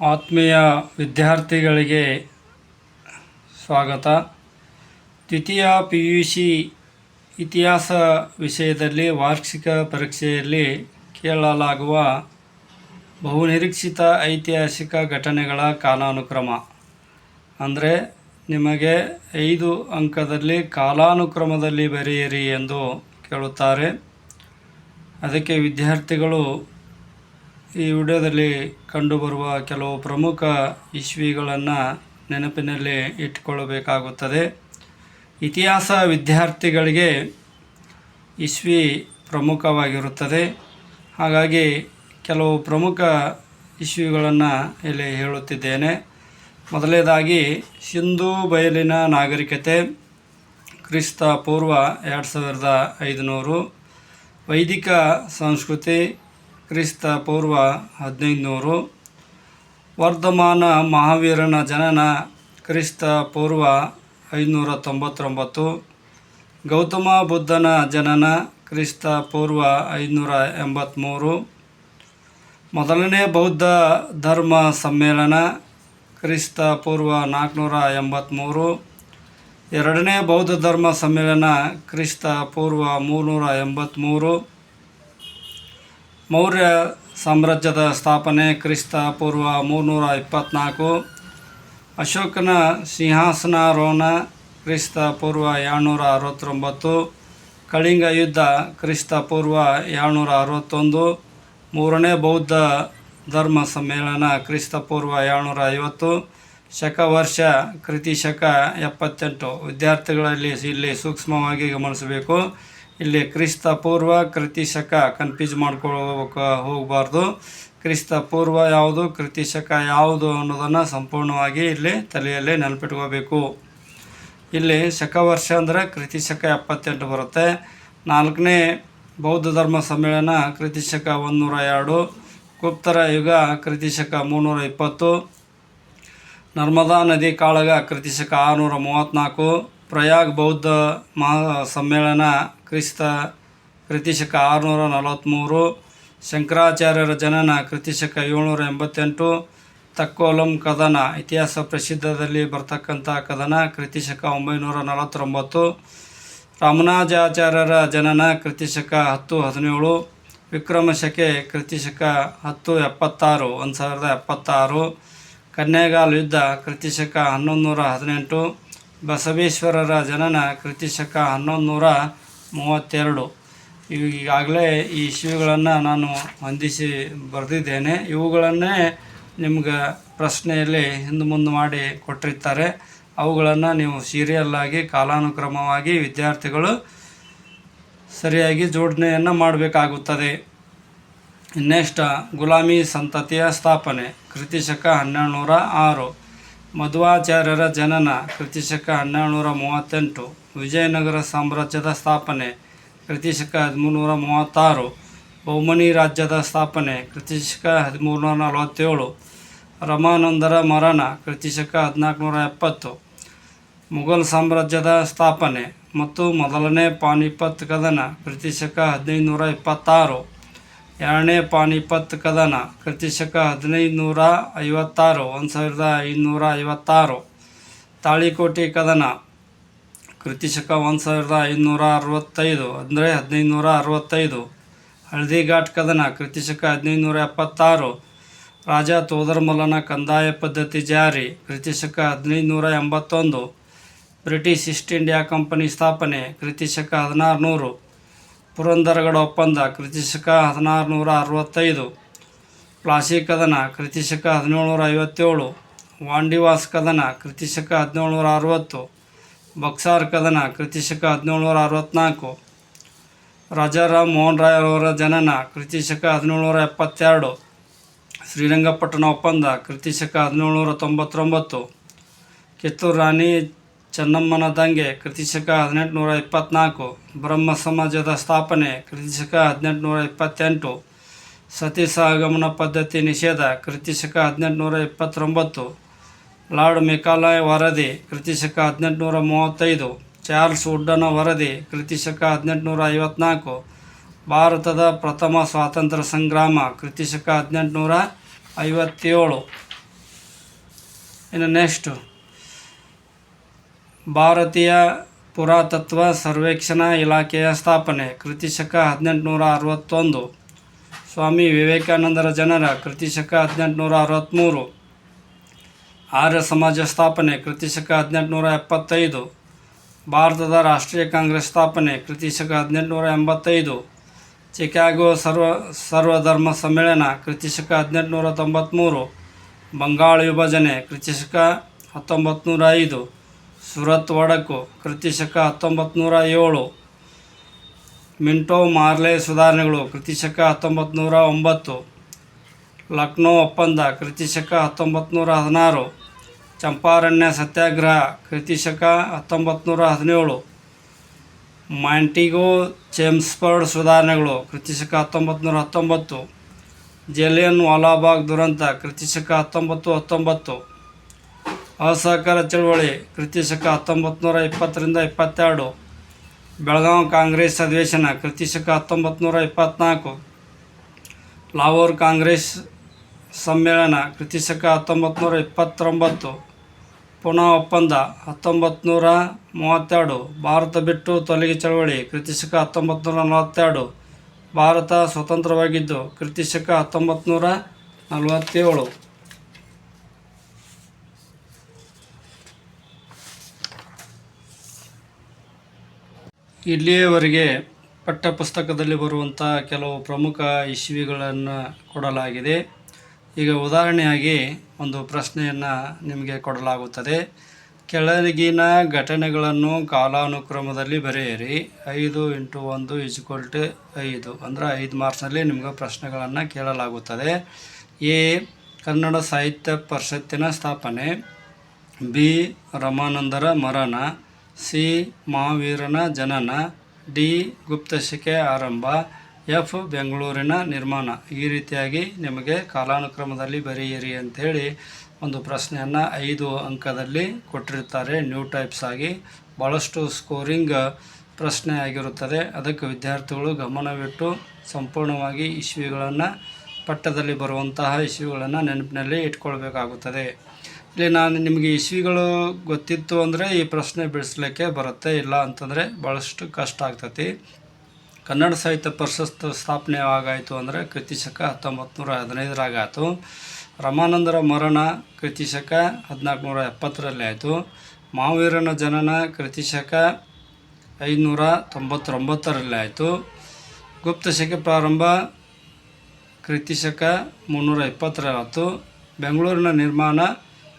ಆತ್ಮೀಯ ವಿದ್ಯಾರ್ಥಿಗಳಿಗೆ ಸ್ವಾಗತ. ದ್ವಿತೀಯ ಪಿ ಯು ಸಿ ಇತಿಹಾಸ ವಿಷಯದಲ್ಲಿ, ವಾರ್ಷಿಕ ಪರೀಕ್ಷೆಯಲ್ಲಿ ಕೇಳಲಾಗುವ ಬಹುನಿರೀಕ್ಷಿತ ಐತಿಹಾಸಿಕ ಘಟನೆಗಳ ಕಾಲಾನುಕ್ರಮ. ಅಂದರೆ, ನಿಮಗೆ ಐದು ಅಂಕದಲ್ಲಿ ಕಾಲಾನುಕ್ರಮದಲ್ಲಿ ಬರೆಯಿರಿ ಎಂದು ಕೇಳುತ್ತಾರೆ. ಅದಕ್ಕೆ ವಿದ್ಯಾರ್ಥಿಗಳು ಈ ವಿಡಿಯೋದಲ್ಲಿ ಕಂಡುಬರುವ ಕೆಲವು ಪ್ರಮುಖ ಇಶ್ವಿಗಳನ್ನು ನೆನಪಿನಲ್ಲಿ ಇಟ್ಟುಕೊಳ್ಳಬೇಕಾಗುತ್ತದೆ ಇತಿಹಾಸ ವಿದ್ಯಾರ್ಥಿಗಳಿಗೆ ಇಶ್ವಿ ಪ್ರಮುಖವಾಗಿರುತ್ತದೆ. ಹಾಗಾಗಿ ಕೆಲವು ಪ್ರಮುಖ ಇಶ್ವಿಗಳನ್ನು ಇಲ್ಲಿ ಹೇಳುತ್ತಿದ್ದೇನೆ. ಮೊದಲನೇದಾಗಿ ಸಿಂಧೂ ಬಯಲಿನ ನಾಗರಿಕತೆ, ಕ್ರಿಸ್ತ ಪೂರ್ವ ಎರಡು ಸಾವಿರದ ಐದುನೂರು, ವೈದಿಕ ಸಂಸ್ಕೃತಿ ಕ್ರಿಸ್ತ ಪೂರ್ವ ಹದಿನೈದುನೂರು. ವರ್ಧಮಾನ ಮಹಾವೀರನ ಜನನ ಕ್ರಿಸ್ತ ಪೂರ್ವ ಐದುನೂರ ತೊಂಬತ್ತೊಂಬತ್ತು ಗೌತಮ ಬುದ್ಧನ ಜನನ ಕ್ರಿಸ್ತ ಪೂರ್ವ ಐದುನೂರ ಎಂಬತ್ತ್ಮೂರು ಮೊದಲನೇ ಬೌದ್ಧ ಧರ್ಮ ಸಮ್ಮೇಳನ ಕ್ರಿಸ್ತ ಪೂರ್ವ ನಾಲ್ಕುನೂರ ಎಂಬತ್ತ್ಮೂರು ಎರಡನೇ ಬೌದ್ಧ ಧರ್ಮ ಸಮ್ಮೇಳನ ಕ್ರಿಸ್ತ ಪೂರ್ವ ಮೂರುನೂರ ಎಂಬತ್ತ್ಮೂರು ಮೌರ್ಯ ಸಾಮ್ರಾಜ್ಯದ ಸ್ಥಾಪನೆ ಕ್ರಿಸ್ತ ಪೂರ್ವ ಮೂರುನೂರ ಇಪ್ಪತ್ತ್ನಾಲ್ಕು ಅಶೋಕನ ಸಿಂಹಾಸನಾರೋಹಣ ಕ್ರಿಸ್ತ ಪೂರ್ವ ಏಳ್ನೂರ ಅರವತ್ತೊಂಬತ್ತು. ಕಳಿಂಗ ಯುದ್ಧ ಕ್ರಿಸ್ತ ಪೂರ್ವ ಏಳ್ನೂರ ಅರವತ್ತೊಂದು. ಮೂರನೇ ಬೌದ್ಧ ಧರ್ಮ ಸಮ್ಮೇಳನ ಕ್ರಿಸ್ತ ಪೂರ್ವ ಏಳ್ನೂರ ಐವತ್ತು. ಶಕ ವರ್ಷ ಕೃತಿ ಶಕ ಎಪ್ಪತ್ತೆಂಟು. ವಿದ್ಯಾರ್ಥಿಗಳಲ್ಲಿ ಇಲ್ಲಿ ಸೂಕ್ಷ್ಮವಾಗಿ ಗಮನಿಸಬೇಕು. ಇಲ್ಲಿ ಕ್ರಿಸ್ತ ಪೂರ್ವ, ಕೃತಿ ಶಕ ಕನ್ಫ್ಯೂಸ್ ಮಾಡ್ಕೊಳ್ಬೇಕು, ಹೋಗಬಾರ್ದು. ಕ್ರಿಸ್ತ ಪೂರ್ವ ಯಾವುದು, ಕೃತಿ ಶಕ ಯಾವುದು ಅನ್ನೋದನ್ನು ಸಂಪೂರ್ಣವಾಗಿ ಇಲ್ಲಿ ತಲೆಯಲ್ಲಿ ನೆನಪಿಟ್ಕೋಬೇಕು. ಇಲ್ಲಿ ಶಕ ವರ್ಷ ಅಂದರೆ ಕೃತಿ ಶಕ ಎಪ್ಪತ್ತೆಂಟು ಬರುತ್ತೆ. ನಾಲ್ಕನೇ ಬೌದ್ಧ ಧರ್ಮ ಸಮ್ಮೇಳನ ಕೃತಿ ಶಕ ಒಂದುನೂರ ಎರಡು, ಗುಪ್ತರ ಯುಗ ಕೃತಿ ಶಕ ಮುನ್ನೂರ ಇಪ್ಪತ್ತು, ನರ್ಮದಾ ನದಿ ಕಾಳಗ ಕೃತಿ ಶಕ ಆರುನೂರ ಮೂವತ್ತ್ನಾಲ್ಕು, ಪ್ರಯಾಗ್ ಬೌದ್ಧ ಮಹಾ ಸಮ್ಮೇಳನ ಕ್ರಿಸ್ತ ಕೃತಿಶಕ ಆರುನೂರ ನಲವತ್ತ್ಮೂರು ಶಂಕರಾಚಾರ್ಯರ ಜನನ ಕೃತಿಶಕ ಏಳ್ನೂರ ಎಂಬತ್ತೆಂಟು, ತಕ್ಕೋಲಂ ಕದನ ಇತಿಹಾಸ ಪ್ರಸಿದ್ಧದಲ್ಲಿ ಬರ್ತಕ್ಕಂಥ ಕದನ ಕೃತಿಶಕ ಒಂಬೈನೂರ ನಲವತ್ತೊಂಬತ್ತು, ರಾಮನಾಜಾಚಾರ್ಯರ ಜನನ ಕೃತಿಶಕ ಹತ್ತು ಹದಿನೇಳು, ವಿಕ್ರಮಶಕೆ ಕೃತಿಶಕ ಹತ್ತು ಎಪ್ಪತ್ತಾರು, ಒಂದು ಸಾವಿರದ ಎಪ್ಪತ್ತಾರು, ಕನ್ಯಾಗಾಲ್ ಯುದ್ಧ ಕೃತಿಶಕ ಹನ್ನೊಂದು ನೂರ ಹದಿನೆಂಟು, ಬಸವೇಶ್ವರರ ಜನನ ಕೃತಿಶಕ ಹನ್ನೊಂದು ನೂರ ಮೂವತ್ತೆರಡು. ಈಗಾಗಲೇ ಈ ಇಶ್ಯೂಗಳನ್ನು ನಾನು ಹೊಂದಿಸಿ ಬರೆದಿದ್ದೇನೆ. ಇವುಗಳನ್ನೇ ನಿಮ್ಗೆ ಪ್ರಶ್ನೆಯಲ್ಲಿ ಹಿಂದೆ ಮುಂದೆ ಮಾಡಿ ಕೊಟ್ಟಿರ್ತಾರೆ. ಅವುಗಳನ್ನು ನೀವು ಸೀರಿಯಲ್ಲಾಗಿ ಕಾಲಾನುಕ್ರಮವಾಗಿ ವಿದ್ಯಾರ್ಥಿಗಳು ಸರಿಯಾಗಿ ಜೋಡಣೆಯನ್ನು ಮಾಡಬೇಕಾಗುತ್ತದೆ. ನೆಕ್ಸ್ಟ್ ಗುಲಾಮಿ ಸಂತತಿಯ ಸ್ಥಾಪನೆ, ಕೃತಿಶಕ ಹನ್ನೆರಡು ನೂರ ಆರು. ಮಧ್ವಾಚಾರ್ಯರ ಜನನ ಕೃತಿಶಕ ಹನ್ನೆರಡು ನೂರ ಮೂವತ್ತೆಂಟು, ವಿಜಯನಗರ ಸಾಮ್ರಾಜ್ಯದ ಸ್ಥಾಪನೆ ಕೃತಿಶಕ ಹದಿಮೂರುನೂರ ಮೂವತ್ತಾರು, ಬೌಮನಿ ರಾಜ್ಯದ ಸ್ಥಾಪನೆ ಕೃತಿಶಕ ಹದಿಮೂರುನೂರ ನಲವತ್ತೇಳು, ರಮಾನಂದರ ಮರಣ ಕೃತಿಶಕ ಹದಿನಾಲ್ಕುನೂರ ಎಪ್ಪತ್ತು, ಮೊಘಲ್ ಸಾಮ್ರಾಜ್ಯದ ಸ್ಥಾಪನೆ ಮತ್ತು ಮೊದಲನೇ ಪಾನಿಪತ್ ಕದನ ಕೃತಿಶಕ ಹದಿನೈದು ನೂರ ಇಪ್ಪತ್ತಾರು. ಎರಡನೇ ಪಾನಿಪತ್ ಕದನ ಕೃತಿಶಕ ಹದಿನೈದು ನೂರ ಐವತ್ತಾರು ಒಂದು ಸಾವಿರದ ಐನೂರ ಐವತ್ತಾರು ತಾಳಿಕೋಟೆ ಕದನ ಕೃತಿಶಕ ಒಂದು ಸಾವಿರದ ಐನೂರ ಅರವತ್ತೈದು ಅಂದರೆ ಹದಿನೈದು ನೂರ ಅರವತ್ತೈದು ಹಳದಿಘಾಟ್ ಕದನ ಕೃತಿಶಕ ಹದಿನೈದು ನೂರ ಎಪ್ಪತ್ತಾರು ರಾಜ ತೋದರ್ಮಲನ ಕಂದಾಯ ಪದ್ಧತಿ ಜಾರಿ ಕೃತಿಶಕ ಹದಿನೈದು ನೂರ ಎಂಬತ್ತೊಂದು ಬ್ರಿಟಿಷ್ ಈಸ್ಟ್ ಇಂಡಿಯಾ ಕಂಪನಿ ಸ್ಥಾಪನೆ ಕೃತಿಶಕ ಹದಿನಾರು ನೂರು ಪುರಂದರಗಡ ಒಪ್ಪಂದ, ಕೃತಿಶಕ ಹದಿನಾರು ನೂರ ಅರವತ್ತೈದು ಪ್ಲಾಸಿ ಕದನ ಕೃತಿಶಕ ಹದಿನೇಳುನೂರ ಐವತ್ತೇಳು ವಾಂಡಿವಾಸ್ ಕದನ ಕೃತಿಶಕ ಹದಿನೇಳುನೂರ ಅರವತ್ತು ಬಕ್ಸಾರ್ ಕದನ ಕೃತಿಶಕ ಹದಿನೇಳುನೂರ ಅರವತ್ತ್ನಾಲ್ಕು ರಾಜಾರಾಮ್ ಮೋಹನ್ ರಾಯ್ ಅವರ ಜನನ, ಕೃತಿಶಕ ಹದಿನೇಳುನೂರ ಎಪ್ಪತ್ತೆರಡು ಶ್ರೀರಂಗಪಟ್ಟಣ ಒಪ್ಪಂದ, ಕೃತಿಶಕ ಹದಿನೇಳುನೂರ ತೊಂಬತ್ತೊಂಬತ್ತು ಕಿತ್ತೂರು ರಾಣಿ ಚೆನ್ನಮ್ಮನ ದಂಗೆ ಕೃತಿಶಕ ಹದಿನೆಂಟುನೂರ ಇಪ್ಪತ್ತ್ನಾಲ್ಕು ಬ್ರಹ್ಮ ಸಮಾಜದ ಸ್ಥಾಪನೆ ಕೃತಿಶಕ ಹದಿನೆಂಟುನೂರ ಇಪ್ಪತ್ತೆಂಟು ಸತಿ ಸಹಗಮನ ಪದ್ಧತಿ ನಿಷೇಧ ಕೃತಿಶಕ ಹದಿನೆಂಟುನೂರ ಇಪ್ಪತ್ತೊಂಬತ್ತು ಲಾರ್ಡ್ ಮೆಕಾಲಾಯ್ ವರದಿ ಕೃತಿಶಕ ಹದಿನೆಂಟುನೂರ ಮೂವತ್ತೈದು ಚಾರ್ಲ್ಸ್ ಉಡ್ಡನ ವರದಿ ಕೃತಿಶಕ ಹದಿನೆಂಟುನೂರ ಐವತ್ನಾಲ್ಕು ಭಾರತದ ಪ್ರಥಮ ಸ್ವಾತಂತ್ರ್ಯ ಸಂಗ್ರಾಮ ಕೃತಿಶಕ ಹದಿನೆಂಟುನೂರ ಐವತ್ತೇಳು ಇನ್ನು ನೆಕ್ಸ್ಟು ಭಾರತೀಯ ಪುರಾತತ್ವ ಸರ್ವೇಕ್ಷಣಾ ಇಲಾಖೆಯ ಸ್ಥಾಪನೆ, ಕೃತಿಶಕ ಹದಿನೆಂಟುನೂರ ಅರವತ್ತೊಂದು. ಸ್ವಾಮಿ ವಿವೇಕಾನಂದರ ಜನರ ಕೃತಿಶಕ ಹದಿನೆಂಟುನೂರ ಅರವತ್ತ್ಮೂರು ಆರ್ಯ ಸಮಾಜ ಸ್ಥಾಪನೆ, ಕೃತಿಶಕ ಹದಿನೆಂಟುನೂರ ಎಪ್ಪತ್ತೈದು. ಭಾರತದ ರಾಷ್ಟ್ರೀಯ ಕಾಂಗ್ರೆಸ್ ಸ್ಥಾಪನೆ, ಕೃತಿಶಕ ಹದಿನೆಂಟುನೂರ ಎಂಬತ್ತೈದು. ಚಿಕಾಗೋ ಸರ್ವ, ಸರ್ವಧರ್ಮ ಸಮ್ಮೇಳನ, ಕೃತಿಶಕ ಹದಿನೆಂಟುನೂರ ತೊಂಬತ್ತ್ಮೂರು ಬಂಗಾಳ ವಿಭಜನೆ, ಕೃತಿಶಕ ಹತ್ತೊಂಬತ್ತು ನೂರ ಐದು. ಸುರತ್ ಒಡಕು ಕೃತಿಶಕ ಹತ್ತೊಂಬತ್ತು ನೂರ ಏಳು. ಮಿಂಟೋ ಮಾರ್ಲೆ ಸುಧಾರಣೆಗಳು, ಕೃತಿಶಕ ಹತ್ತೊಂಬತ್ತು ನೂರ ಒಂಬತ್ತು. ಲಕ್ನೋ ಒಪ್ಪಂದ, ಕೃತಿಶಕ ಹತ್ತೊಂಬತ್ತು ನೂರ ಹದಿನಾರು. ಚಂಪಾರಣ್ಯ ಸತ್ಯಾಗ್ರಹ, ಕೃತಿಶಕ ಹತ್ತೊಂಬತ್ತು ನೂರ ಹದಿನೇಳು. ಮ್ಯಾಂಟಿಗೋ ಚೇಮ್ಸ್ಪರ್ಡ್ ಸುಧಾರಣೆಗಳು, ಕೃತಿಶಕ ಹತ್ತೊಂಬತ್ತು ನೂರ ಹತ್ತೊಂಬತ್ತು. ಜೆಲಿಯನ್ ವಾಲಾಬಾಗ್ ದುರಂತ, ಕೃತಿಶಕ ಹತ್ತೊಂಬತ್ತು ಹತ್ತೊಂಬತ್ತು. ಅಸಹಕಾರ ಚಳವಳಿ, ಕೃತಿಶಕ ಹತ್ತೊಂಬತ್ತು ನೂರ ಇಪ್ಪತ್ತರಿಂದ ಇಪ್ಪತ್ತೆರಡು. ಬೆಳಗಾವಿ ಕಾಂಗ್ರೆಸ್ ಅಧಿವೇಶನ, ಕೃತಿಶಕ ಹತ್ತೊಂಬತ್ತು ನೂರ ಇಪ್ಪತ್ತ್ನಾಲ್ಕು ಲಾಹೋರ್ ಕಾಂಗ್ರೆಸ್ ಸಮ್ಮೇಳನ, ಕೃತಿಶಕ ಹತ್ತೊಂಬತ್ತು ನೂರ ಇಪ್ಪತ್ತೊಂಬತ್ತು. ಪುನಃ ಒಪ್ಪಂದ ಹತ್ತೊಂಬತ್ತು ನೂರ ಮೂವತ್ತೆರಡು. ಭಾರತ ಬಿಟ್ಟು ತೊಲಗಿ ಚಳವಳಿ, ಕೃತಿಶಕ ಹತ್ತೊಂಬತ್ತು ನೂರ ನಲವತ್ತೆರಡು. ಭಾರತ ಸ್ವತಂತ್ರವಾಗಿದ್ದು, ಕೃತಿಶಕ ಹತ್ತೊಂಬತ್ತು ನೂರ ನಲವತ್ತೇಳು. ಇಲ್ಲಿಯವರೆಗೆ ಪಠ್ಯಪುಸ್ತಕದಲ್ಲಿ ಬರುವಂಥ ಕೆಲವು ಪ್ರಮುಖ ಇಶ್ವಿಗಳನ್ನು ಕೊಡಲಾಗಿದೆ. ಈಗ ಉದಾಹರಣೆಯಾಗಿ ಒಂದು ಪ್ರಶ್ನೆಯನ್ನು ನಿಮಗೆ ಕೊಡಲಾಗುತ್ತದೆ. ಕೆಳಗಿನ ಘಟನೆಗಳನ್ನು ಕಾಲಾನುಕ್ರಮದಲ್ಲಿ ಬರೆಯಿರಿ. ಐದು ಇಂಟು ಒಂದು ಇಜ್ಕೊಲ್ ಟು ಐದು. ಅಂದರೆ ಐದು ಮಾರ್ಕ್ಸ್ನಲ್ಲಿ ನಿಮಗೆ ಪ್ರಶ್ನೆಗಳನ್ನು ಕೇಳಲಾಗುತ್ತದೆ. ಎ, ಕನ್ನಡ ಸಾಹಿತ್ಯ ಪರಿಷತ್ತಿನ ಸ್ಥಾಪನೆ. ಬಿ, ರಮಾನಂದರ ಮರಣ. ಸಿ. ಮಹಾವೀರನ ಜನನ. ಡಿ. ಗುಪ್ತಶಿಕೆ ಆರಂಭ. ಎಫ್. ಬೆಂಗಳೂರಿನ ನಿರ್ಮಾಣ. ಈ ರೀತಿಯಾಗಿ ನಿಮಗೆ ಕಾಲಾನುಕ್ರಮದಲ್ಲಿ ಬರೆಯಿರಿ ಅಂಥೇಳಿ ಒಂದು ಪ್ರಶ್ನೆಯನ್ನು ಐದು ಅಂಕದಲ್ಲಿ ಕೊಟ್ಟಿರ್ತಾರೆ ನ್ಯೂ ಟೈಪ್ಸ್ ಆಗಿ. ಭಾಳಷ್ಟು ಸ್ಕೋರಿಂಗ್ ಪ್ರಶ್ನೆ ಆಗಿರುತ್ತದೆ. ಅದಕ್ಕೆ ವಿದ್ಯಾರ್ಥಿಗಳು ಗಮನವಿಟ್ಟು ಸಂಪೂರ್ಣವಾಗಿ ಇಶ್ವಿಗಳನ್ನು ಪಟ್ಟದಲ್ಲಿ ಬರುವಂತಹ ಇಶ್ಯೂಗಳನ್ನು ನೆನಪಿನಲ್ಲಿ ಇಟ್ಕೊಳ್ಬೇಕಾಗುತ್ತದೆ. ಇಲ್ಲಿ ನಾನು ನಿಮಗೆ ಇಸ್ವಿಗಳು ಗೊತ್ತಿತ್ತು ಅಂದರೆ ಈ ಪ್ರಶ್ನೆ ಬಿಡಿಸ್ಲಿಕ್ಕೆ ಬರುತ್ತೆ, ಇಲ್ಲ ಅಂತಂದರೆ ಭಾಳಷ್ಟು ಕಷ್ಟ ಆಗ್ತತಿ. ಕನ್ನಡ ಸಾಹಿತ್ಯ ಪರಿಷತ್ ಸ್ಥಾಪನೆ ಆಗಾಯಿತು ಅಂದರೆ ಕೃತಿಶಕ ಹತ್ತೊಂಬತ್ತು ನೂರ ಹದಿನೈದರಾಗ ಆಯಿತು ರಮಾನಂದರ ಮರಣ ಕೃತಿಶಕ ಹದಿನಾಲ್ಕು ನೂರ ಎಪ್ಪತ್ತರಲ್ಲಿ ಆಯಿತು. ಮಹಾವೀರನ ಜನನ ಕೃತಿಶಕ ಐದುನೂರ ತೊಂಬತ್ತೊಂಬತ್ತರಲ್ಲಿ ಆಯಿತು. ಗುಪ್ತಶಕ ಪ್ರಾರಂಭ ಕೃತಿಶಕ ಮುನ್ನೂರ ಇಪ್ಪತ್ತರ ಆಯಿತು ಬೆಂಗಳೂರಿನ ನಿರ್ಮಾಣ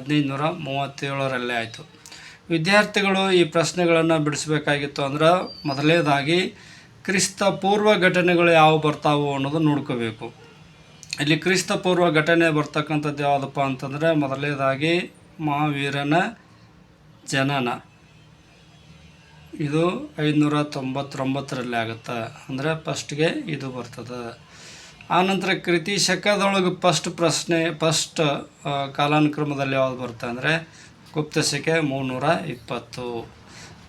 ಹದಿನೈದು ನೂರ ಮೂವತ್ತೇಳರಲ್ಲೇ ಆಯಿತು. ವಿದ್ಯಾರ್ಥಿಗಳು ಈ ಪ್ರಶ್ನೆಗಳನ್ನು ಬಿಡಿಸಬೇಕಾಗಿತ್ತು ಅಂದ್ರೆ ಮೊದಲನೇದಾಗಿ, ಕ್ರಿಸ್ತ ಪೂರ್ವ ಘಟನೆಗಳು ಯಾವ ಬರ್ತಾವು ಅನ್ನೋದು ನೋಡ್ಕೋಬೇಕು. ಇಲ್ಲಿ ಕ್ರಿಸ್ತ ಪೂರ್ವ ಘಟನೆ ಬರ್ತಕ್ಕಂಥದ್ದು ಯಾವುದಪ್ಪ ಅಂತಂದರೆ ಮೊದಲನೇದಾಗಿ ಮಹಾವೀರನ ಜನನ. ಇದು ಐದುನೂರ ತೊಂಬತ್ತೊಂಬತ್ತರಲ್ಲಿ ಆಗುತ್ತೆ. ಅಂದರೆ ಫಸ್ಟ್ಗೆ ಇದು ಬರ್ತದೆ. ಆನಂತರ ಕೃತಿ ಶಕದೊಳಗೆ ಫಸ್ಟ್ ಪ್ರಶ್ನೆ ಫಸ್ಟ್ ಕಾಲಾನುಕ್ರಮದಲ್ಲಿ ಯಾವ್ದು ಬರುತ್ತೆ ಅಂದರೆ ಗುಪ್ತಶಕೆ ಮೂನ್ನೂರ ಇಪ್ಪತ್ತು.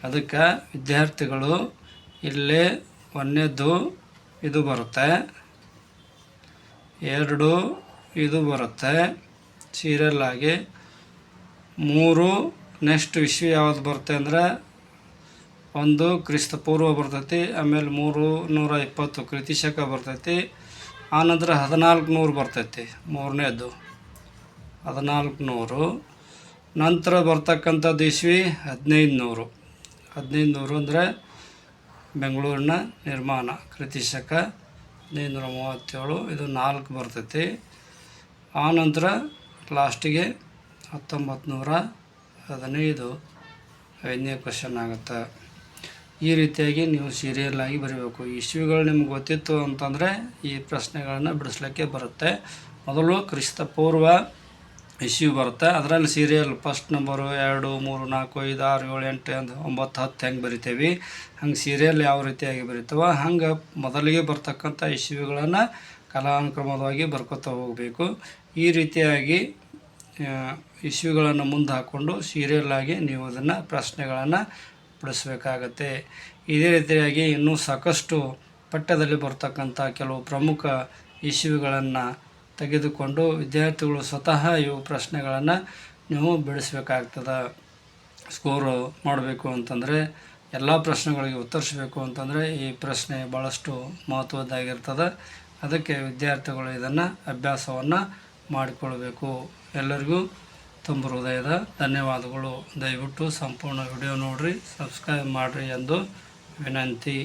ಅದಕ್ಕೆ ವಿದ್ಯಾರ್ಥಿಗಳು ಇಲ್ಲಿ ಒಂದನೇದು ಇದು ಬರುತ್ತೆ. ಎರಡು ಇದು ಬರುತ್ತೆ. ಸೀರಿಯಲ್ ಆಗಿ ಮೂರು ನೆಕ್ಸ್ಟ್ ವಿಶ್ವ ಯಾವ್ದು ಬರುತ್ತೆ ಅಂದರೆ ಒಂದು ಕ್ರಿಸ್ತ ಪೂರ್ವ ಬರ್ತೈತಿ, ಆಮೇಲೆ ಮೂರು ನೂರ ಇಪ್ಪತ್ತು ಕೃತಿಶಕ ಬರ್ತೈತಿ ಆನಂತರ ಹದಿನಾಲ್ಕು ನೂರು ಬರ್ತೈತಿ, ಮೂರನೇದು. ಹದಿನಾಲ್ಕು ನೂರು ನಂತರ ಬರ್ತಕ್ಕಂಥದ್ದು ಇಸ್ವಿ ಹದಿನೈದು ನೂರು ಹದಿನೈದು ನೂರು ಅಂದರೆ ಬೆಂಗಳೂರಿನ ನಿರ್ಮಾಣ, ಕೃತಿಶಕ ಹದಿನೈದು ನೂರ ಮೂವತ್ತೇಳು ಇದು ನಾಲ್ಕು ಬರ್ತೈತಿ. ಆನಂತರ ಲಾಸ್ಟಿಗೆ ಹತ್ತೊಂಬತ್ತು ನೂರ ಹದಿನೈದು. ಐದನೇ ಕ್ವಶನ್ ಆಗುತ್ತೆ. ಈ ರೀತಿಯಾಗಿ ನೀವು ಸೀರಿಯಲ್ ಆಗಿ ಬರೀಬೇಕು. ಇಶ್ಯೂಗಳು ನಿಮ್ಗೆ ಗೊತ್ತಿತ್ತು ಅಂತಂದರೆ ಈ ಪ್ರಶ್ನೆಗಳನ್ನು ಬಿಡಿಸ್ಲಿಕ್ಕೆ ಬರುತ್ತೆ. ಮೊದಲು ಕ್ರಿಸ್ತ ಪೂರ್ವ ಇಶ್ಯೂ ಬರುತ್ತೆ. ಅದರಲ್ಲಿ ಸೀರಿಯಲ್ ಫಸ್ಟ್ ನಂಬರು ಎರಡು, ಮೂರು, ನಾಲ್ಕು, ಐದು, ಆರು, ಏಳು, ಎಂಟು, ಒಂದು, ಒಂಬತ್ತು, ಹತ್ತು ಹೆಂಗೆ ಬರಿತೀವಿ? ಹಂಗೆ ಸೀರಿಯಲ್ ಯಾವ ರೀತಿಯಾಗಿ ಬರಿತವ ಹಂಗೆ ಮೊದಲಿಗೆ ಬರ್ತಕ್ಕಂಥ ಇಶ್ಯೂಗಳನ್ನು ಕಲಾನುಕ್ರಮವಾಗಿ ಬರ್ಕೊತಾ ಹೋಗಬೇಕು. ಈ ರೀತಿಯಾಗಿ ಇಶ್ಯೂಗಳನ್ನು ಮುಂದೆ ಹಾಕ್ಕೊಂಡು ಸೀರಿಯಲ್ ಆಗಿ ನೀವು ಅದನ್ನು ಪ್ರಶ್ನೆಗಳನ್ನು ಬಿಡಿಸ್ಬೇಕಾಗತ್ತೆ ಇದೇ ರೀತಿಯಾಗಿ ಇನ್ನೂ ಸಾಕಷ್ಟು ಪಠ್ಯದಲ್ಲಿ ಬರ್ತಕ್ಕಂಥ ಕೆಲವು ಪ್ರಮುಖ ಇಶ್ಯೂಗಳನ್ನು ತೆಗೆದುಕೊಂಡು ವಿದ್ಯಾರ್ಥಿಗಳು ಸ್ವತಃ ಇವು ಪ್ರಶ್ನೆಗಳನ್ನು ನೀವು ಬಿಡಿಸ್ಬೇಕಾಗ್ತದೆ. ಸ್ಕೋರು ಮಾಡಬೇಕು ಅಂತಂದರೆ, ಎಲ್ಲ ಪ್ರಶ್ನೆಗಳಿಗೆ ಉತ್ತರಿಸಬೇಕು ಅಂತಂದರೆ ಈ ಪ್ರಶ್ನೆ ಭಾಳಷ್ಟು ಮಹತ್ವದ್ದಾಗಿರ್ತದೆ. ಅದಕ್ಕೆ ವಿದ್ಯಾರ್ಥಿಗಳು ಇದನ್ನು ಅಭ್ಯಾಸವನ್ನು ಮಾಡಿಕೊಳ್ಬೇಕು. ಎಲ್ಲರಿಗೂ ತುಂಬ ಹೃದಯದ ಧನ್ಯವಾದಗಳು. ದಯವಿಟ್ಟು ಸಂಪೂರ್ಣ ವಿಡಿಯೋ ನೋಡಿರಿ ಸಬ್ಸ್ಕ್ರೈಬ್ ಮಾಡಿರಿ ಎಂದು ವಿನಂತಿ.